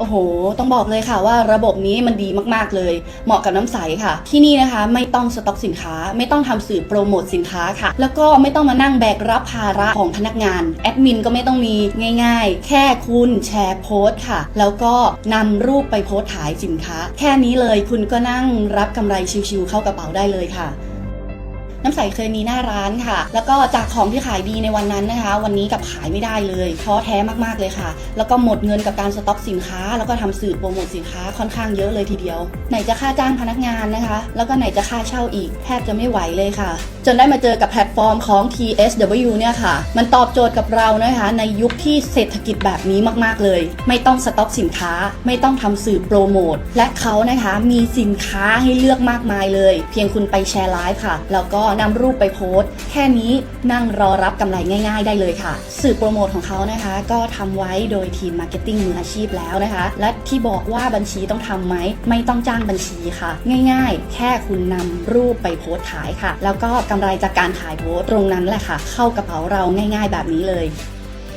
โอ้โห ต้องบอกเลยค่ะว่าระบบนี้มันดีมากๆเลย เหมาะกับน้ำใสค่ะ ที่นี่นะคะไม่ต้องสต็อกสินค้า ไม่ต้องทำสื่อโปรโมทสินค้าค่ะ แล้วก็ไม่ต้องมานั่งแบกรับภาระของพนักงาน แอดมินก็ไม่ต้องมีง่าย ๆ แค่คุณแชร์โพสต์ค่ะ แล้วก็นำรูปไปโพสต์ขายสินค้า แค่นี้เลยคุณก็นั่งรับกำไรชิวๆเข้ากระเป๋าได้เลยค่ะ น้ำใสเคยมีหน้าร้านค่ะ แล้วก็จากของที่ขายดีในวันนั้นนะคะ วันนี้กับขายไม่ได้เลยท้อแท้มากๆเลยค่ะ แล้วก็หมดเงินกับการสต็อกสินค้า แล้วก็ทำสื่อโปรโมทสินค้าค่อนข้างเยอะเลยทีเดียว ไหนจะค่าจ้างพนักงานนะคะ แล้วก็ไหนจะค่าเช่าอีกแทบจะไม่ไหวเลยค่ะ จนได้มาเจอกับแพลตฟอร์มของ TSW เนี่ยค่ะ มันตอบโจทย์กับเรานะคะ ในยุคที่เศรษฐกิจแบบนี้มากๆเลย ไม่ต้องสต็อกสินค้า ไม่ต้องทำสื่อโปรโมทและเขานะคะมีสินค้าให้เลือกมากมายเลย เพียงคุณไปแชร์ไลฟ์ค่ะแล้วก็นำรูปไปโพสต์แค่นี้นั่งรอรับกำไรง่ายๆ ได้เลยค่ะ สื่อโปรโมทของเขานะคะ ก็ทำไว้โดยทีมมาร์เก็ตติ้งมืออาชีพแล้วนะคะ และที่บอกว่าบัญชีต้องทำไหมไม่ต้องจ้างบัญชีค่ะ ง่ายๆ แค่คุณนำรูปไปโพสต์ขายค่ะ แล้วก็กำไรจากการขายโพสต์ตรงนั้นแหละค่ะ เข้ากระเป๋าเราง่าย ๆ แบบนี้เลย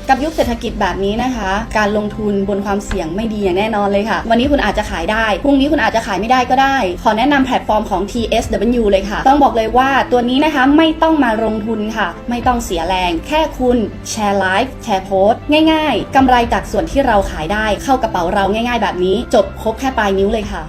กับยุคเศรษฐกิจแบบนี้นะคะ การลงทุนบนความเสี่ยงไม่ดีอย่างแน่นอนเลยค่ะ วันนี้คุณอาจจะขายได้ พรุ่งนี้คุณอาจจะขายไม่ได้ก็ได้ ขอแนะนำแพลตฟอร์มของ TSW เลยค่ะ ต้องบอกเลยว่าตัวนี้นะคะไม่ต้องมาลงทุนค่ะ ไม่ต้องเสียแรง แค่คุณแชร์ไลฟ์แชร์โพสต์ง่าย ๆกำไรจากส่วนที่เราขายได้เข้ากระเป๋าเราง่าย ๆ แบบนี้ จบครบแค่ปลายนิ้วเลยค่ะ